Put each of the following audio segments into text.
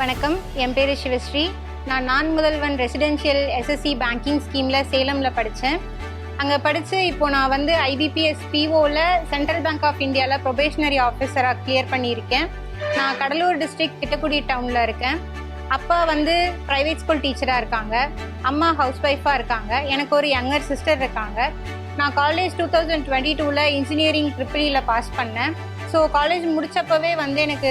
வணக்கம். என் பேர் சிவஸ்ரீ. நான் நான் முதல்வன் ரெசிடென்ஷியல் எஸ்எஸ்சி பேங்கிங் ஸ்கீமில் சேலமில் படித்தேன் அங்கே படித்து இப்போது நான் வந்து ஐபிபிஎஸ் பிஓவில் சென்ட்ரல் பேங்க் ஆஃப் இந்தியாவில் ப்ரொபேஷனரி ஆஃபீஸராக கிளியர் பண்ணியிருக்கேன். நான் கடலூர் டிஸ்ட்ரிக்ட் கிட்டக்குடி டவுனில் இருக்கேன். அப்பா வந்து ப்ரைவேட் ஸ்கூல் டீச்சராக இருக்காங்க. அம்மா ஹவுஸ் ஒய்ஃபாக இருக்காங்க. எனக்கு ஒரு யங்கர் சிஸ்டர் இருக்காங்க. நான் காலேஜ் டூ தௌசண்ட் டுவெண்ட்டி டூவில் இன்ஜினியரிங் ட்ரிபிளியில் பாஸ் பண்ணேன். ஸோ காலேஜ் முடிச்சப்பவே வந்து எனக்கு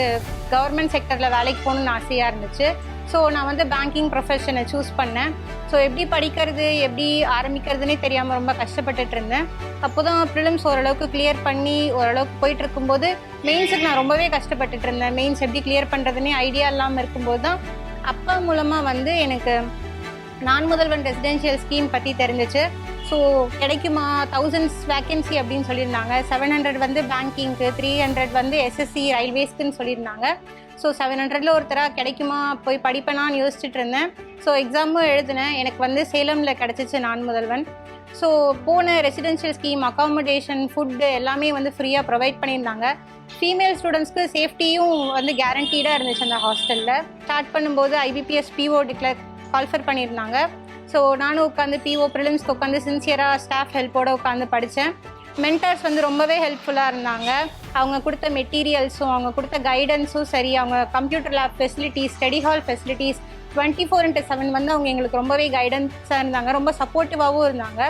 கவர்மெண்ட் செக்டரில் வேலைக்கு போகணுன்னு ஆசையாக இருந்துச்சு. ஸோ நான் வந்து பேங்கிங் ப்ரொஃபஷனை சூஸ் பண்ணேன். ஸோ எப்படி படிக்கிறது எப்படி ஆரம்பிக்கிறதுனே தெரியாமல் ரொம்ப கஷ்டப்பட்டுட்டு இருந்தேன். அப்போ தான் ப்ரிலிம்ஸ் ஓரளவுக்கு கிளியர் பண்ணி ஓரளவுக்கு போயிட்டு இருக்கும்போது மெயின்ஸுக்கு நான் ரொம்பவே கஷ்டப்பட்டுட்டு இருந்தேன். மெயின்ஸ் எப்படி கிளியர் பண்ணுறதுனே ஐடியா இல்லாமல் இருக்கும்போது தான் அப்பா மூலமாக வந்து எனக்கு நான் முதல்வன் ரெசிடென்ஷியல் ஸ்கீம் பற்றி தெரிஞ்சிச்சு. ஸோ கிடைக்குமா? தௌசண்ட்ஸ் வேக்கன்சி அப்படின்னு சொல்லியிருந்தாங்க. செவன் ஹண்ட்ரட் வந்து பேங்கிங்க்கு த்ரீ ஹண்ட்ரட் வந்து எஸ்எஸ்சி ரயில்வேஸ்க்குன்னு சொல்லியிருந்தாங்க. ஸோ செவன் ஹண்ட்ரடில் ஒருத்தராக கிடைக்குமா? போய் படிப்பேனான்னு யோசிச்சுட்டு இருந்தேன் ஸோ எக்ஸாமும் எழுதினேன். எனக்கு வந்து சேலமில் கிடச்சிச்சு நான் முதல்வன். ஸோ போன ரெசிடென்ஷியல் ஸ்கீம் அகாமடேஷன் ஃபுட்டு எல்லாமே வந்து ஃப்ரீயாக ப்ரொவைட் பண்ணியிருந்தாங்க. ஃபீமேல் ஸ்டூடெண்ட்ஸ்க்கு சேஃப்டியும் வந்து கேரண்டீடாக இருந்துச்சு அந்த ஹாஸ்டலில் ஸ்டார்ட் பண்ணும்போது IBPS PO declare call for பண்ணியிருந்தாங்க. ஸோ நானும் உட்காந்து பிஓ ப்ரிலிம்ஸ்க்கு உட்காந்து சின்சியராக ஸ்டாஃப் ஹெல்ப்போடு உட்காந்து படித்தேன். மென்டர்ஸ் வந்து ரொம்பவே ஹெல்ப்ஃபுல்லாக இருந்தாங்க. அவங்க கொடுத்த மெட்டீரியல்ஸும் அவங்க கொடுத்த கைடன்ஸும் சரி அவங்க computer lab facilities study hall facilities twenty four into seven வந்து அவங்க எங்களுக்கு ரொம்பவே கைடன்ஸாக இருந்தாங்க. ரொம்ப சப்போர்ட்டிவாகவும் இருந்தாங்க.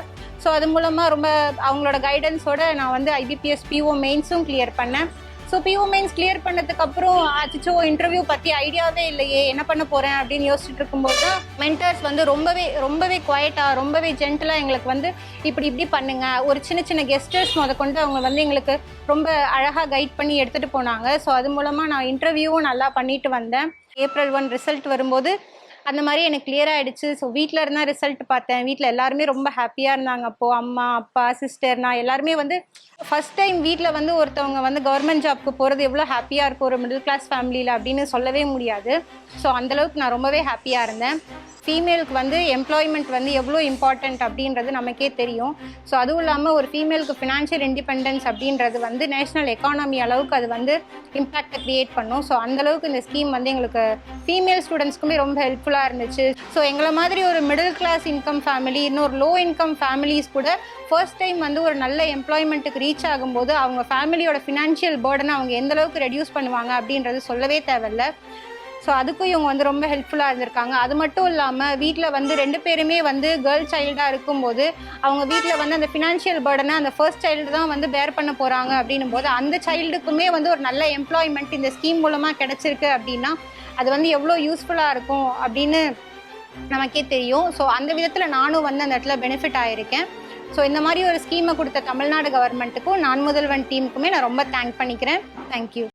ஸோ அது மூலமாக ரொம்ப அவங்களோட கைடன்ஸோட நான் வந்து ஐபிபிஎஸ் பிஓ மெயின்ஸும் கிளியர் பண்ணேன். ஸோ பிஓ மெயின்ஸ் கிளியர் பண்ணதுக்கு அப்புறம் அச்சோ இன்டர்வியூ பற்றி ஐடியாவே இல்லையே என்ன பண்ண போகிறேன் அப்படின்னு யோசிச்சுட்டு இருக்கும்போது தான் மென்டர்ஸ் வந்து ரொம்பவே ரொம்பவே குவைட்டாக ரொம்பவே ஜென்டலாக எங்களுக்கு வந்து இப்படி இப்படி பண்ணுங்க. ஒரு சின்ன சின்ன கெஸ்டர்ஸ் முத கொண்டு அவங்க வந்து எங்களுக்கு ரொம்ப அழகாக கைட் பண்ணி எடுத்துகிட்டு போனாங்க. ஸோ அது மூலமாக நான் இன்டர்வியூவும் நல்லா பண்ணிட்டு வந்தேன். ஏப்ரல் ஒன் ரிசல்ட் வரும்போது அந்த மாதிரி எனக்கு கிளியர் ஆயிடுச்சு. ஸோ வீட்டில் இருந்தால் ரிசல்ட் பார்த்தேன். வீட்டில் எல்லாருமே ரொம்ப ஹாப்பியாக இருந்தாங்க. அப்போது அம்மா அப்பா சிஸ்டர் நான் எல்லாருமே வந்து ஃபஸ்ட் டைம் வீட்டில் வந்து ஒருத்தவங்க வந்து கவர்மெண்ட் ஜாப்க்கு போகிறது எவ்வளோ ஹாப்பியாக இருக்கும் ஒரு மிடில் கிளாஸ் ஃபேமிலியில் அப்படின்னு சொல்லவே முடியாது. ஸோ அந்தளவுக்கு நான் ரொம்பவே ஹாப்பியாக இருந்தேன். ஃபீமேலுக்கு வந்து எம்ப்ளாய்மெண்ட் வந்து எவ்வளோ இம்பார்ட்டண்ட் அப்படின்றது நமக்கே தெரியும். ஸோ அதுவும் இல்லாமல் ஒரு ஃபீமேலுக்கு ஃபினான்ஷியல் இண்டிபெண்டன்ஸ் அப்படின்றது வந்து நேஷனல் எக்கானமி அளவுக்கு அது வந்து இம்பேக்டை க்ரியேட் பண்ணும். ஸோ அந்தளவுக்கு இந்த ஸ்கீம் வந்து எங்களுக்கு ஃபீமேல் ஸ்டூடெண்ட்ஸ்க்குமே ரொம்ப ஹெல்ப்ஃபுல்லாக இருந்துச்சு. ஸோ எங்களை மாதிரி ஒரு மிடில் கிளாஸ் இன்கம் ஃபேமிலி இன்னொரு லோ இன்கம் ஃபேமிலிஸ் கூட ஃபர்ஸ்ட் டைம் வந்து ஒரு நல்ல எம்ப்ளாய்மெண்ட்டுக்கு ரீச் ஆகும்போது அவங்க ஃபேமிலியோட ஃபினான்ஷியல் பேர்டனை அவங்க எந்தளவுக்கு ரெடியூஸ் பண்ணுவாங்க அப்படின்றது சொல்லவே தேவையில்ல. ஸோ அதுக்கும் இவங்க வந்து ரொம்ப ஹெல்ப்ஃபுல்லாக இருந்திருக்காங்க. அது மட்டும் இல்லாமல் வீட்டில் வந்து ரெண்டு பேருமே வந்து கேர்ள் சைல்டாக இருக்கும்போது அவங்க வீட்டில் வந்து அந்த ஃபினான்ஷியல் பேர்டனை அந்த ஃபர்ஸ்ட் சைல்டு தான் வந்து பேர் பண்ண போகிறாங்க அப்படின்னும் போது அந்த சைல்டுக்குமே வந்து ஒரு நல்ல எம்ப்ளாய்மெண்ட் இந்த ஸ்கீம் மூலமாக கிடச்சிருக்கு அப்படின்னா அது வந்து எவ்வளோ யூஸ்ஃபுல்லாக இருக்கும் அப்படின்னு நமக்கே தெரியும். ஸோ அந்த விதத்தில் நானும் வந்து அந்த இடத்துல பெனிஃபிட் ஆகிருக்கேன் ஸோ இந்த மாதிரி ஒரு ஸ்கீமை கொடுத்த தமிழ்நாடு கவர்மெண்ட்டுக்கும் நான் முதல்வன் டீமுக்குமே நான் ரொம்ப தேங்க் பண்ணிக்கிறேன். தேங்க்யூ